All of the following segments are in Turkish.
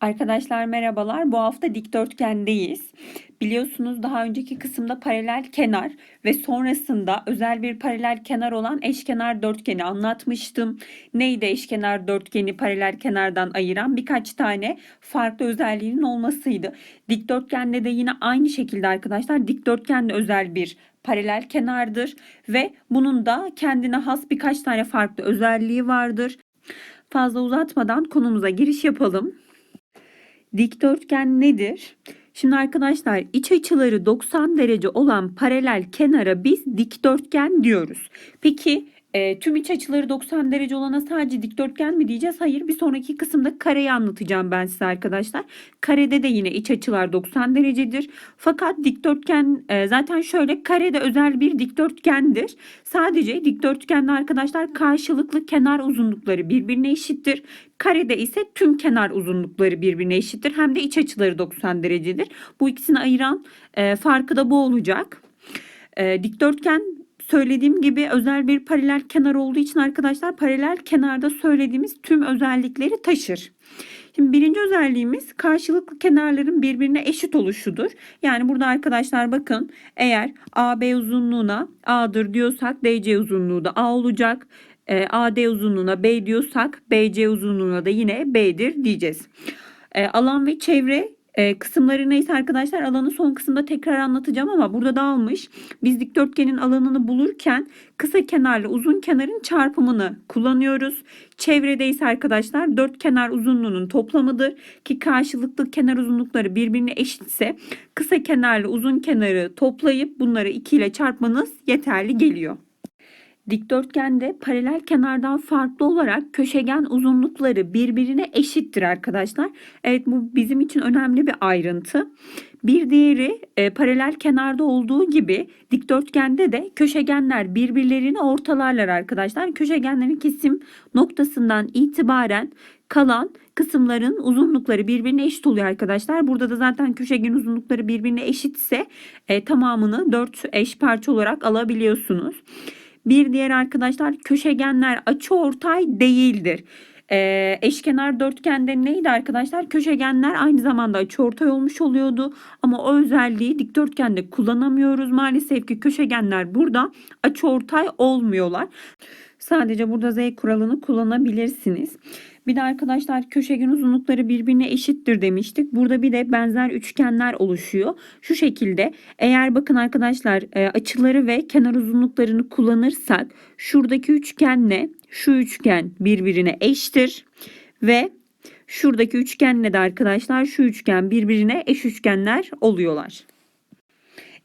Arkadaşlar merhabalar. Bu hafta dikdörtgendeyiz. Biliyorsunuz daha önceki kısımda paralel kenar ve sonrasında özel bir paralel kenar olan eşkenar dörtgeni anlatmıştım. Neydi eşkenar dörtgeni paralel kenardan ayıran? Birkaç tane farklı özelliğinin olmasıydı. Dikdörtgende de yine aynı şekilde arkadaşlar dikdörtgen de özel bir paralel kenardır ve bunun da kendine has birkaç tane farklı özelliği vardır. Fazla uzatmadan konumuza giriş yapalım. Dikdörtgen nedir? Şimdi arkadaşlar iç açıları 90 derece olan paralel kenara biz dikdörtgen diyoruz. Peki e, tüm iç açıları 90 derece olana sadece dikdörtgen mi diyeceğiz? Hayır bir sonraki kısımda kareyi anlatacağım ben size arkadaşlar. Karede de yine iç açılar 90 derecedir. Fakat dikdörtgen e, zaten şöyle karede özel bir dikdörtgendir. Sadece dikdörtgende arkadaşlar karşılıklı kenar uzunlukları birbirine eşittir. Karede ise tüm kenar uzunlukları birbirine eşittir. Hem de iç açıları 90 derecedir. Bu ikisini ayıran e, farkı da bu olacak. E, dikdörtgen söylediğim gibi özel bir paralel kenar olduğu için arkadaşlar paralel kenarda söylediğimiz tüm özellikleri taşır. Şimdi birinci özelliğimiz karşılıklı kenarların birbirine eşit oluşudur. Yani burada arkadaşlar bakın eğer AB uzunluğuna A'dır diyorsak DC uzunluğu da A olacak. E, AD uzunluğuna B diyorsak BC uzunluğuna da yine B'dir diyeceğiz. E, alan ve çevre e, kısımları neyse arkadaşlar alanı son kısımda tekrar anlatacağım ama burada dağılmış. Biz dikdörtgenin alanını bulurken kısa kenarla uzun kenarın çarpımını kullanıyoruz. Çevrede ise arkadaşlar dört kenar uzunluğunun toplamıdır ki karşılıklı kenar uzunlukları birbirine eşitse kısa kenarla uzun kenarı toplayıp bunları 2 ile çarpmanız yeterli geliyor. Dikdörtgende paralel kenardan farklı olarak köşegen uzunlukları birbirine eşittir arkadaşlar. Evet bu bizim için önemli bir ayrıntı. Bir diğeri e, paralel kenarda olduğu gibi dikdörtgende de köşegenler birbirlerini ortalarlar arkadaşlar. Köşegenlerin kesim noktasından itibaren kalan kısımların uzunlukları birbirine eşit oluyor arkadaşlar. Burada da zaten köşegen uzunlukları birbirine eşitse e, tamamını 4 eş parça olarak alabiliyorsunuz. Bir diğer arkadaşlar köşegenler açıortay değildir. Ee, eşkenar dörtgende neydi arkadaşlar? Köşegenler aynı zamanda açıortay olmuş oluyordu. Ama o özelliği dikdörtgende kullanamıyoruz. Maalesef ki köşegenler burada açıortay olmuyorlar. Sadece burada Z kuralını kullanabilirsiniz. Bir de arkadaşlar köşegen uzunlukları birbirine eşittir demiştik. Burada bir de benzer üçgenler oluşuyor. Şu şekilde eğer bakın arkadaşlar e, açıları ve kenar uzunluklarını kullanırsak şuradaki üçgenle şu üçgen birbirine eşittir ve şuradaki üçgenle de arkadaşlar şu üçgen birbirine eş üçgenler oluyorlar.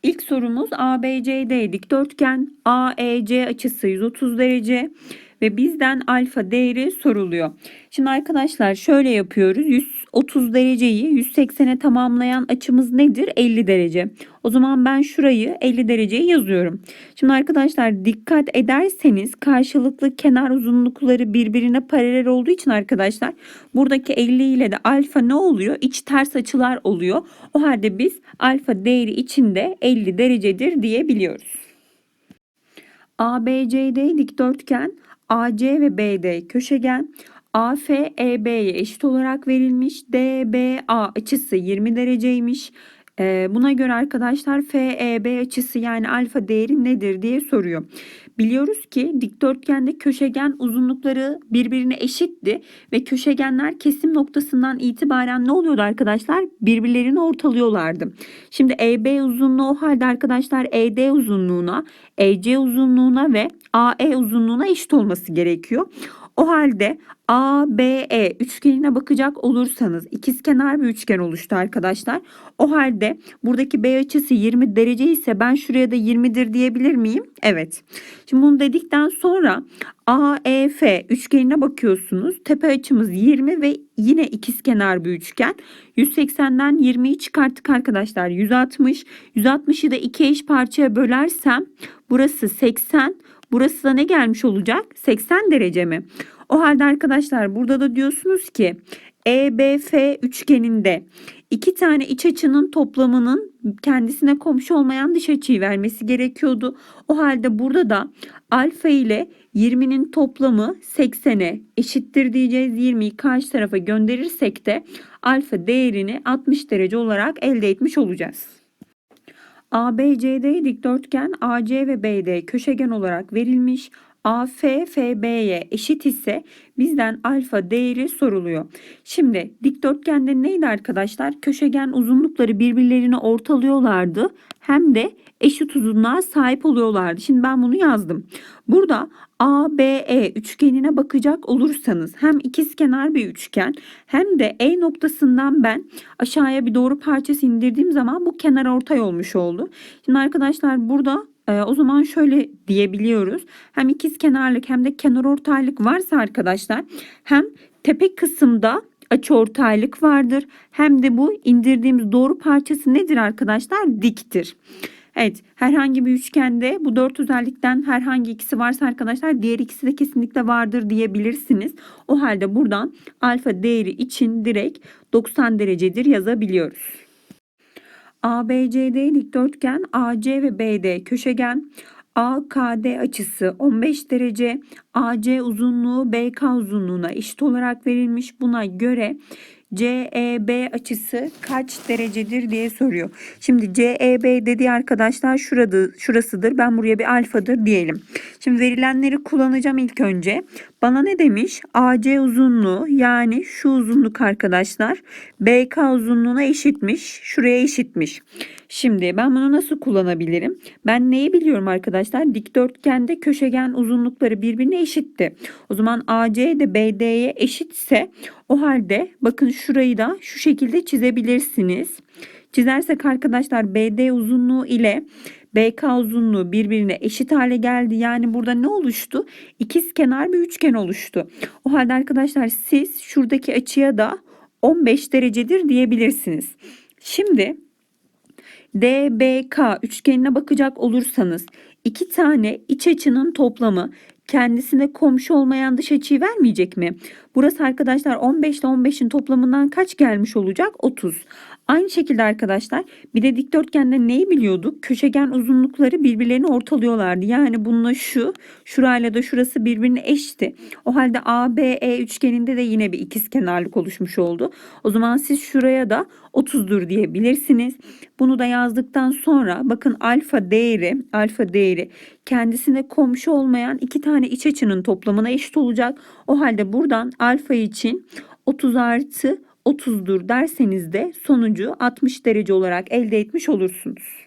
İlk sorumuz ABCD dikdörtgen AEC açısı 130 derece ve bizden alfa değeri soruluyor. Şimdi arkadaşlar şöyle yapıyoruz. 130 dereceyi 180'e tamamlayan açımız nedir? 50 derece. O zaman ben şurayı 50 dereceye yazıyorum. Şimdi arkadaşlar dikkat ederseniz karşılıklı kenar uzunlukları birbirine paralel olduğu için arkadaşlar buradaki 50 ile de alfa ne oluyor? İç ters açılar oluyor. O halde biz alfa değeri içinde 50 derecedir diyebiliyoruz. ABCD dikdörtgen AC ve BD köşegen AF EB'ye eşit olarak verilmiş. DBA açısı 20 dereceymiş. Ee, buna göre arkadaşlar FEB açısı yani alfa değeri nedir diye soruyor. Biliyoruz ki dikdörtgende köşegen uzunlukları birbirine eşitti ve köşegenler kesim noktasından itibaren ne oluyordu arkadaşlar? Birbirlerini ortalıyorlardı. Şimdi EB uzunluğu o halde arkadaşlar ED uzunluğuna, EC uzunluğuna ve AE uzunluğuna eşit olması gerekiyor. O halde ABE üçgenine bakacak olursanız ikizkenar bir üçgen oluştu arkadaşlar. O halde buradaki B açısı 20 derece ise ben şuraya da 20'dir diyebilir miyim? Evet. Şimdi bunu dedikten sonra AEF üçgenine bakıyorsunuz. Tepe açımız 20 ve yine ikizkenar bir üçgen. 180'den 20'yi çıkarttık arkadaşlar. 160. 160'ı da iki eş parçaya bölersem burası 80. Burası da ne gelmiş olacak? 80 derece mi? O halde arkadaşlar burada da diyorsunuz ki EBF üçgeninde iki tane iç açının toplamının kendisine komşu olmayan dış açıyı vermesi gerekiyordu. O halde burada da alfa ile 20'nin toplamı 80'e eşittir diyeceğiz. 20'yi karşı tarafa gönderirsek de alfa değerini 60 derece olarak elde etmiş olacağız. ABCD dikdörtgen AC ve BD köşegen olarak verilmiş. AF FB'ye eşit ise bizden alfa değeri soruluyor. Şimdi dikdörtgende neydi arkadaşlar? Köşegen uzunlukları birbirlerini ortalıyorlardı. Hem de eşit uzunluğa sahip oluyorlardı. Şimdi ben bunu yazdım. Burada ABE üçgenine bakacak olursanız hem ikizkenar bir üçgen hem de E noktasından ben aşağıya bir doğru parçası indirdiğim zaman bu kenar ortay olmuş oldu. Şimdi arkadaşlar burada e, o zaman şöyle diyebiliyoruz. Hem ikiz kenarlık hem de kenar ortaylık varsa arkadaşlar hem tepe kısımda açıortaylık vardır. Hem de bu indirdiğimiz doğru parçası nedir arkadaşlar? Diktir. Evet herhangi bir üçgende bu dört özellikten herhangi ikisi varsa arkadaşlar diğer ikisi de kesinlikle vardır diyebilirsiniz. O halde buradan alfa değeri için direkt 90 derecedir yazabiliyoruz. ABCD dikdörtgen AC ve BD köşegen AKD açısı 15 derece AC uzunluğu BK uzunluğuna eşit olarak verilmiş. Buna göre CEB açısı kaç derecedir diye soruyor. Şimdi CEB dediği arkadaşlar şurada, şurasıdır. Ben buraya bir alfadır diyelim. Şimdi verilenleri kullanacağım ilk önce. Bana ne demiş? AC uzunluğu yani şu uzunluk arkadaşlar BK uzunluğuna eşitmiş. Şuraya eşitmiş. Şimdi ben bunu nasıl kullanabilirim? Ben neyi biliyorum arkadaşlar? Dikdörtgende köşegen uzunlukları birbirine eşitti. O zaman AC de BD'ye eşitse o halde bakın şurayı da şu şekilde çizebilirsiniz. Çizersek arkadaşlar BD uzunluğu ile BK uzunluğu birbirine eşit hale geldi. Yani burada ne oluştu? İkiz kenar bir üçgen oluştu. O halde arkadaşlar siz şuradaki açıya da 15 derecedir diyebilirsiniz. Şimdi DBK üçgenine bakacak olursanız iki tane iç açının toplamı kendisine komşu olmayan dış açıyı vermeyecek mi? Burası arkadaşlar 15 ile 15'in toplamından kaç gelmiş olacak? 30. Aynı şekilde arkadaşlar bir de dikdörtgende neyi biliyorduk? Köşegen uzunlukları birbirlerini ortalıyorlardı. Yani bununla şu, şurayla da şurası birbirine eşti. O halde ABE üçgeninde de yine bir ikiz kenarlık oluşmuş oldu. O zaman siz şuraya da 30'dur diyebilirsiniz. Bunu da yazdıktan sonra bakın alfa değeri, alfa değeri kendisine komşu olmayan iki tane iç açının toplamına eşit olacak. O halde buradan alfa için 30 artı 30'dur derseniz de sonucu 60 derece olarak elde etmiş olursunuz.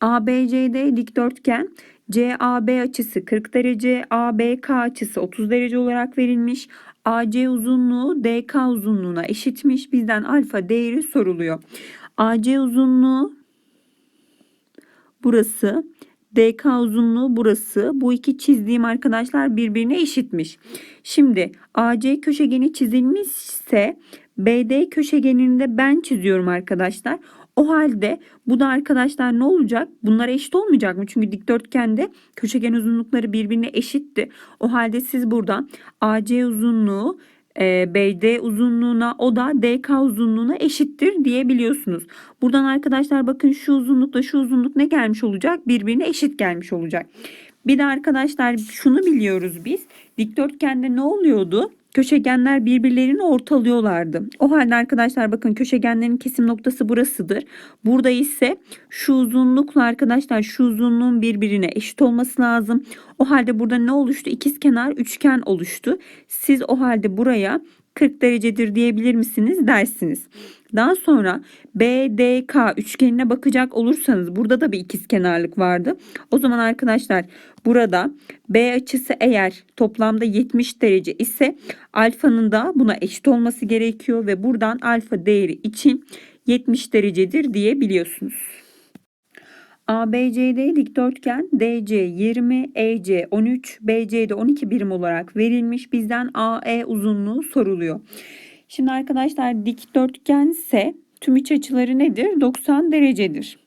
ABCD dikdörtgen CAB açısı 40 derece, ABK açısı 30 derece olarak verilmiş. AC uzunluğu DK uzunluğuna eşitmiş. Bizden alfa değeri soruluyor. AC uzunluğu burası. DK uzunluğu burası. Bu iki çizdiğim arkadaşlar birbirine eşitmiş. Şimdi AC köşegeni çizilmişse BD köşegenini de ben çiziyorum arkadaşlar. O halde bu da arkadaşlar ne olacak? Bunlar eşit olmayacak mı? Çünkü dikdörtgende köşegen uzunlukları birbirine eşitti. O halde siz buradan AC uzunluğu e, BD uzunluğuna o da DK uzunluğuna eşittir diyebiliyorsunuz. Buradan arkadaşlar bakın şu uzunlukla şu uzunluk ne gelmiş olacak? Birbirine eşit gelmiş olacak. Bir de arkadaşlar şunu biliyoruz biz. Dikdörtgende ne oluyordu? Köşegenler birbirlerini ortalıyorlardı. O halde arkadaşlar bakın köşegenlerin kesim noktası burasıdır. Burada ise şu uzunlukla arkadaşlar şu uzunluğun birbirine eşit olması lazım. O halde burada ne oluştu? İkiz kenar üçgen oluştu. Siz o halde buraya 40 derecedir diyebilir misiniz dersiniz. Daha sonra BDK üçgenine bakacak olursanız burada da bir ikiz kenarlık vardı. O zaman arkadaşlar burada B açısı eğer toplamda 70 derece ise alfanın da buna eşit olması gerekiyor ve buradan alfa değeri için 70 derecedir diyebiliyorsunuz. ABCD dikdörtgen DC 20, EC 13, BCD 12 birim olarak verilmiş. Bizden AE uzunluğu soruluyor. Şimdi arkadaşlar dikdörtgense tüm iç açıları nedir? 90 derecedir.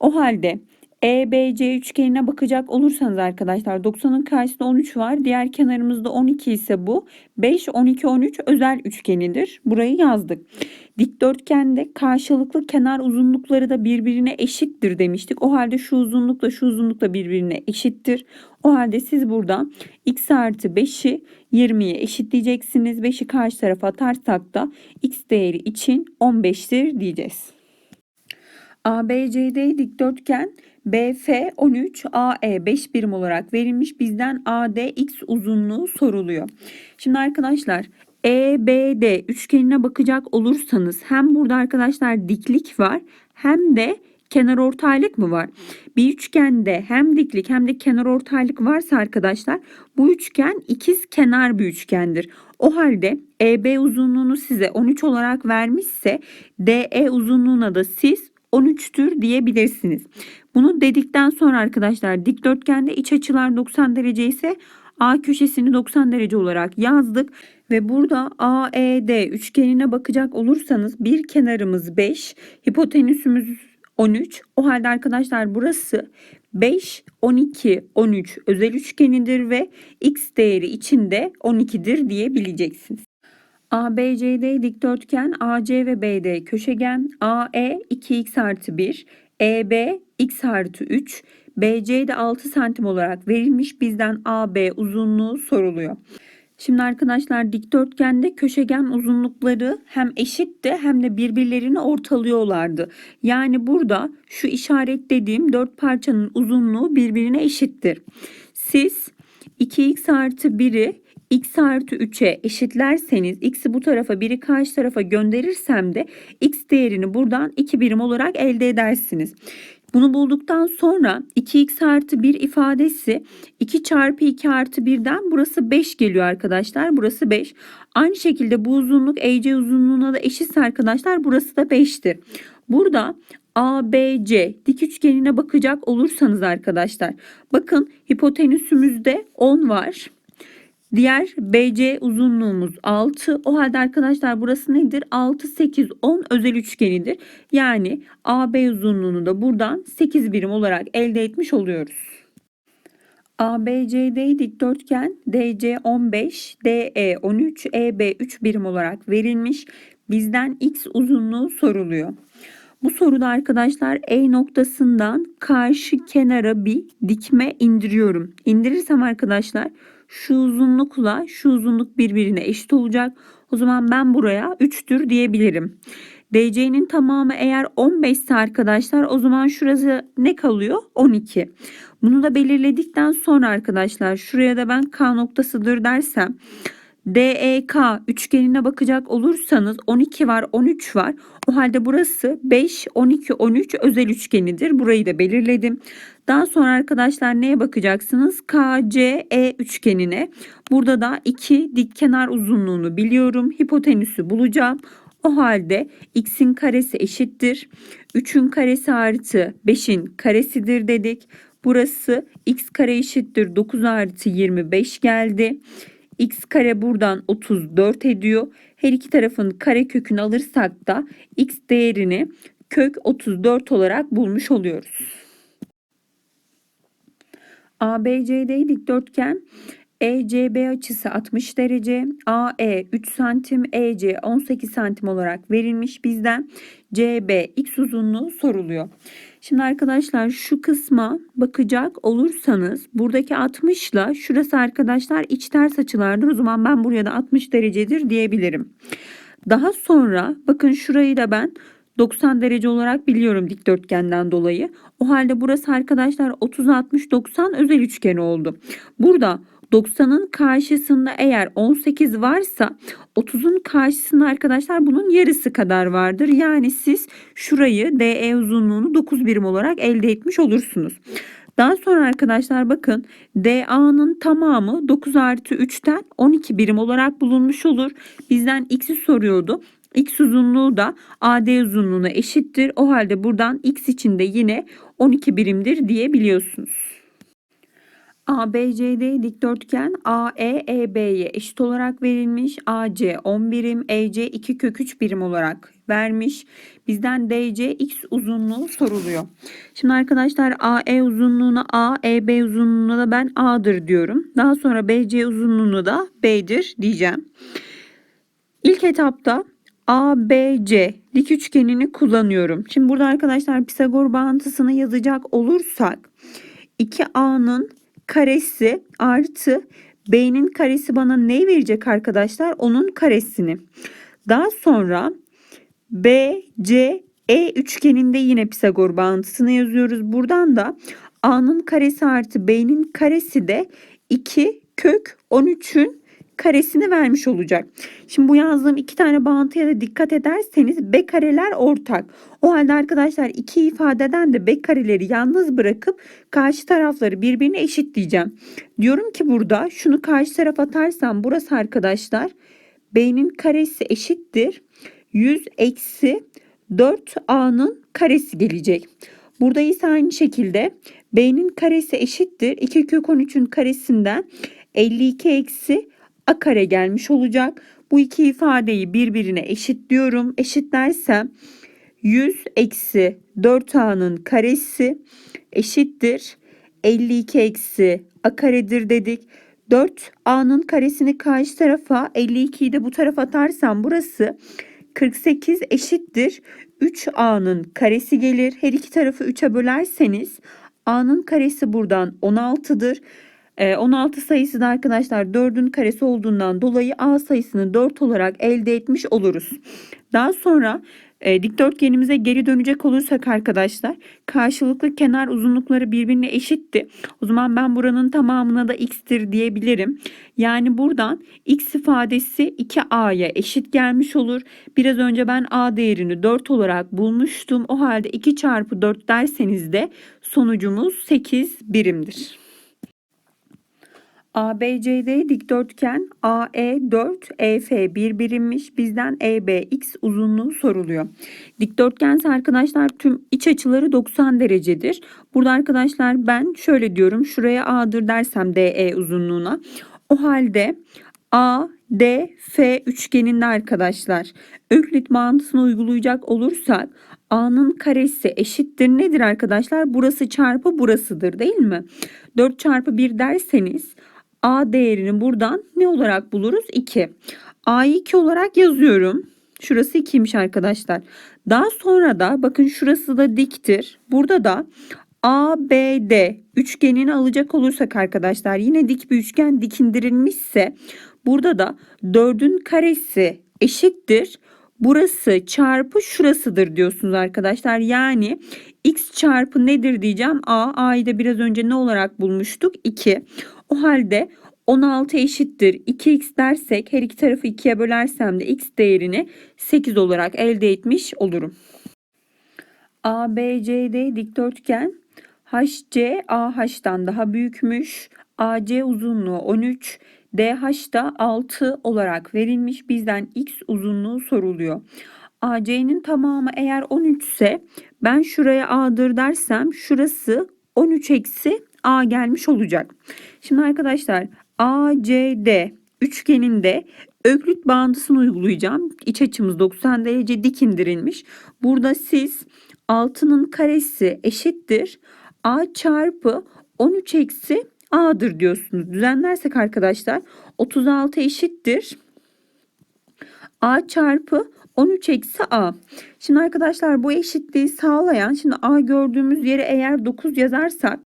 O halde EBC üçgenine bakacak olursanız arkadaşlar 90'ın karşısında 13 var. Diğer kenarımızda 12 ise bu. 5, 12, 13 özel üçgenidir. Burayı yazdık. Dikdörtgende karşılıklı kenar uzunlukları da birbirine eşittir demiştik. O halde şu uzunlukla şu uzunlukla birbirine eşittir. O halde siz buradan x artı 5'i 20'ye eşitleyeceksiniz. 5'i karşı tarafa atarsak da x değeri için 15'tir diyeceğiz. ABCD dikdörtgen BF 13 AE 5 birim olarak verilmiş. Bizden AD x uzunluğu soruluyor. Şimdi arkadaşlar EBD üçgenine bakacak olursanız hem burada arkadaşlar diklik var hem de kenar ortaylık mı var? Bir üçgende hem diklik hem de kenar ortaylık varsa arkadaşlar bu üçgen ikiz kenar bir üçgendir. O halde EB uzunluğunu size 13 olarak vermişse DE uzunluğuna da siz 13'tür diyebilirsiniz. Bunu dedikten sonra arkadaşlar dikdörtgende iç açılar 90 derece ise A köşesini 90 derece olarak yazdık ve burada AED üçgenine bakacak olursanız bir kenarımız 5, hipotenüsümüz 13. O halde arkadaşlar burası 5, 12, 13 özel üçgenidir ve x değeri içinde 12'dir diyebileceksiniz. ABCD dikdörtgen AC ve BD köşegen AE 2x artı 1 EB x artı 3 BC de 6 santim olarak verilmiş bizden AB uzunluğu soruluyor. Şimdi arkadaşlar dikdörtgende köşegen uzunlukları hem eşitti hem de birbirlerini ortalıyorlardı. Yani burada şu işaretlediğim dört parçanın uzunluğu birbirine eşittir. Siz 2x artı 1'i x artı 3'e eşitlerseniz x'i bu tarafa 1'i karşı tarafa gönderirsem de x değerini buradan 2 birim olarak elde edersiniz. Bunu bulduktan sonra 2x artı 1 ifadesi 2 çarpı 2 artı 1'den burası 5 geliyor arkadaşlar. Burası 5. Aynı şekilde bu uzunluk EC uzunluğuna da eşitse arkadaşlar burası da 5'tir. Burada ABC dik üçgenine bakacak olursanız arkadaşlar bakın hipotenüsümüzde 10 var. Diğer BC uzunluğumuz 6. O halde arkadaşlar burası nedir? 6, 8, 10 özel üçgenidir. Yani AB uzunluğunu da buradan 8 birim olarak elde etmiş oluyoruz. ABCD dikdörtgen DC 15, DE 13, EB 3 birim olarak verilmiş. Bizden x uzunluğu soruluyor. Bu soruda arkadaşlar E noktasından karşı kenara bir dikme indiriyorum. İndirirsem arkadaşlar şu uzunlukla şu uzunluk birbirine eşit olacak. O zaman ben buraya 3'tür diyebilirim. DC'nin tamamı eğer 15 ise arkadaşlar o zaman şurası ne kalıyor? 12. Bunu da belirledikten sonra arkadaşlar şuraya da ben K noktasıdır dersem DEK üçgenine bakacak olursanız 12 var 13 var. O halde burası 5, 12, 13 özel üçgenidir. Burayı da belirledim. Daha sonra arkadaşlar neye bakacaksınız? KCE üçgenine. Burada da 2 dik kenar uzunluğunu biliyorum. Hipotenüsü bulacağım. O halde x'in karesi eşittir. 3'ün karesi artı 5'in karesidir dedik. Burası x kare eşittir 9 artı 25 geldi. x kare buradan 34 ediyor. Her iki tarafın kare kökünü alırsak da x değerini kök 34 olarak bulmuş oluyoruz. ABCD dikdörtgen ECB açısı 60 derece, AE 3 santim, EC 18 santim olarak verilmiş bizden. CB x uzunluğu soruluyor. Şimdi arkadaşlar şu kısma bakacak olursanız buradaki 60 ile şurası arkadaşlar iç ters açılardır. O zaman ben buraya da 60 derecedir diyebilirim. Daha sonra bakın şurayı da ben 90 derece olarak biliyorum dikdörtgenden dolayı. O halde burası arkadaşlar 30 60 90 özel üçgen oldu. Burada 90'ın karşısında eğer 18 varsa 30'un karşısında arkadaşlar bunun yarısı kadar vardır. Yani siz şurayı DE uzunluğunu 9 birim olarak elde etmiş olursunuz. Daha sonra arkadaşlar bakın DA'nın tamamı 9 artı 3'ten 12 birim olarak bulunmuş olur. Bizden x'i soruyordu. X uzunluğu da AD uzunluğuna eşittir. O halde buradan X için de yine 12 birimdir diyebiliyorsunuz. ABCD dikdörtgen AE EB'ye eşit olarak verilmiş. AC 10 birim, EC 2 kök 3 birim olarak vermiş. Bizden DC x uzunluğu soruluyor. Şimdi arkadaşlar AE uzunluğuna A, EB uzunluğuna da ben A'dır diyorum. Daha sonra BC uzunluğunu da B'dir diyeceğim. İlk etapta ABC dik üçgenini kullanıyorum. Şimdi burada arkadaşlar Pisagor bağıntısını yazacak olursak 2A'nın karesi artı B'nin karesi bana ne verecek arkadaşlar? Onun karesini. Daha sonra BC E üçgeninde yine Pisagor bağıntısını yazıyoruz. Buradan da A'nın karesi artı B'nin karesi de 2 kök 13'ün karesini vermiş olacak. Şimdi bu yazdığım iki tane bağıntıya da dikkat ederseniz B kareler ortak. O halde arkadaşlar iki ifadeden de B kareleri yalnız bırakıp karşı tarafları birbirine eşitleyeceğim. Diyorum ki burada şunu karşı tarafa atarsam burası arkadaşlar B'nin karesi eşittir. 100 eksi 4A'nın karesi gelecek. Burada ise aynı şekilde B'nin karesi eşittir. 2 kök 13'ün karesinden 52 eksi A kare gelmiş olacak. Bu iki ifadeyi birbirine eşitliyorum. Eşitlersem 100 eksi 4A'nın karesi eşittir. 52 eksi A karedir dedik. 4A'nın karesini karşı tarafa 52'yi de bu tarafa atarsam burası 48 eşittir. 3A'nın karesi gelir. Her iki tarafı 3'e bölerseniz A'nın karesi buradan 16'dır. 16 sayısı da arkadaşlar 4'ün karesi olduğundan dolayı A sayısını 4 olarak elde etmiş oluruz. Daha sonra e, dikdörtgenimize geri dönecek olursak arkadaşlar karşılıklı kenar uzunlukları birbirine eşitti. O zaman ben buranın tamamına da x'tir diyebilirim. Yani buradan x ifadesi 2a'ya eşit gelmiş olur. Biraz önce ben a değerini 4 olarak bulmuştum. O halde 2 çarpı 4 derseniz de sonucumuz 8 birimdir. ABCD dikdörtgen AE4 EF bir birimmiş. Bizden EBX uzunluğu soruluyor. Dikdörtgen arkadaşlar tüm iç açıları 90 derecedir. Burada arkadaşlar ben şöyle diyorum. Şuraya A'dır dersem DE uzunluğuna. O halde A, D, F üçgeninde arkadaşlar Öklit mantısını uygulayacak olursak A'nın karesi eşittir nedir arkadaşlar? Burası çarpı burasıdır değil mi? 4 çarpı 1 derseniz A değerini buradan ne olarak buluruz? 2. A'yı 2 olarak yazıyorum. Şurası 2'ymiş arkadaşlar. Daha sonra da bakın şurası da diktir. Burada da ABD üçgenini alacak olursak arkadaşlar yine dik bir üçgen dikindirilmişse burada da 4'ün karesi eşittir. Burası çarpı şurasıdır diyorsunuz arkadaşlar. Yani x çarpı nedir diyeceğim. A, A'yı da biraz önce ne olarak bulmuştuk? 2. O halde 16 eşittir 2x dersek her iki tarafı 2'ye bölersem de x değerini 8 olarak elde etmiş olurum. ABCD dikdörtgen HC AH'dan daha büyükmüş. AC uzunluğu 13, DH da 6 olarak verilmiş. Bizden x uzunluğu soruluyor. AC'nin tamamı eğer 13 ise ben şuraya A'dır dersem şurası 13 eksi A gelmiş olacak. Şimdi arkadaşlar ACD üçgeninde öklit bağıntısını uygulayacağım. İç açımız 90 derece dik indirilmiş. Burada siz 6'nın karesi eşittir. A çarpı 13 eksi A'dır diyorsunuz. Düzenlersek arkadaşlar 36 eşittir. A çarpı 13 eksi A. Şimdi arkadaşlar bu eşitliği sağlayan şimdi A gördüğümüz yere eğer 9 yazarsak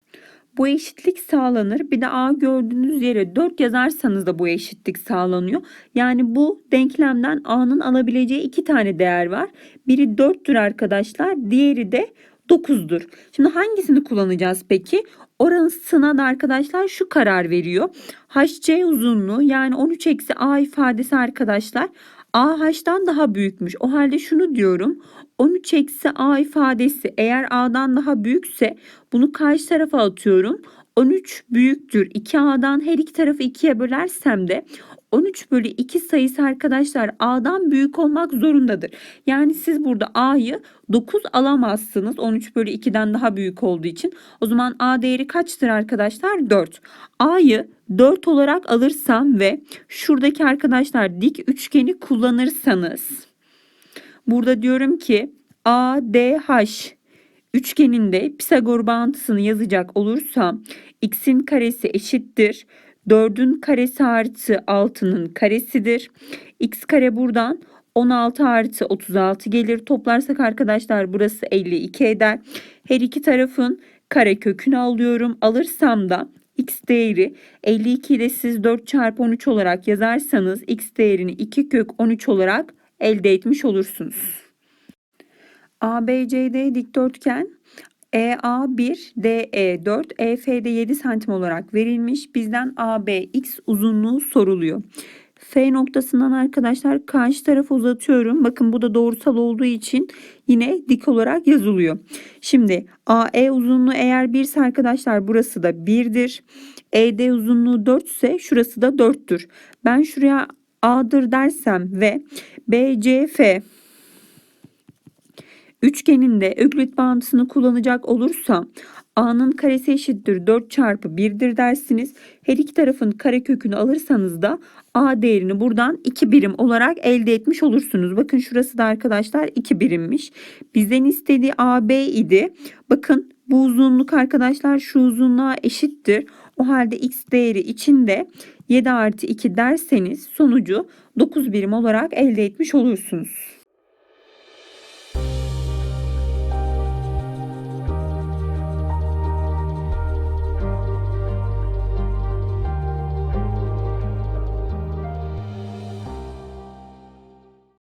bu eşitlik sağlanır. Bir de A gördüğünüz yere 4 yazarsanız da bu eşitlik sağlanıyor. Yani bu denklemden A'nın alabileceği iki tane değer var. Biri 4'tür arkadaşlar. Diğeri de 9'dur. Şimdi hangisini kullanacağız peki? Orasına da arkadaşlar şu karar veriyor. HC uzunluğu yani 13 eksi A ifadesi arkadaşlar AH'dan daha büyükmüş. O halde şunu diyorum. 13 eksi A ifadesi eğer A'dan daha büyükse bunu karşı tarafa atıyorum. 13 büyüktür. 2A'dan her iki tarafı 2'ye bölersem de 13 bölü 2 sayısı arkadaşlar A'dan büyük olmak zorundadır. Yani siz burada A'yı 9 alamazsınız. 13 bölü 2'den daha büyük olduğu için. O zaman A değeri kaçtır arkadaşlar? 4. A'yı 4 olarak alırsam ve şuradaki arkadaşlar dik üçgeni kullanırsanız Burada diyorum ki ADH üçgeninde Pisagor bağıntısını yazacak olursam x'in karesi eşittir. 4'ün karesi artı 6'nın karesidir. x kare buradan 16 artı 36 gelir. Toplarsak arkadaşlar burası 52 eder. Her iki tarafın kare kökünü alıyorum. Alırsam da x değeri 52'yi de siz 4 çarpı 13 olarak yazarsanız x değerini 2 kök 13 olarak elde etmiş olursunuz. ABCD dikdörtgen EA1, DE4, EF'de 7 santim olarak verilmiş. Bizden ABX uzunluğu soruluyor. F noktasından arkadaşlar karşı tarafa uzatıyorum. Bakın bu da doğrusal olduğu için yine dik olarak yazılıyor. Şimdi AE uzunluğu eğer 1 ise arkadaşlar burası da 1'dir. ED uzunluğu 4 ise şurası da 4'tür. Ben şuraya A'dır dersem ve BCF üçgeninde öklit bağıntısını kullanacak olursam A'nın karesi eşittir 4 çarpı 1'dir dersiniz. Her iki tarafın kare kökünü alırsanız da A değerini buradan 2 birim olarak elde etmiş olursunuz. Bakın şurası da arkadaşlar 2 birimmiş. Bizden istediği AB idi. Bakın bu uzunluk arkadaşlar şu uzunluğa eşittir. O halde x değeri içinde 7 artı 2 derseniz sonucu 9 birim olarak elde etmiş olursunuz.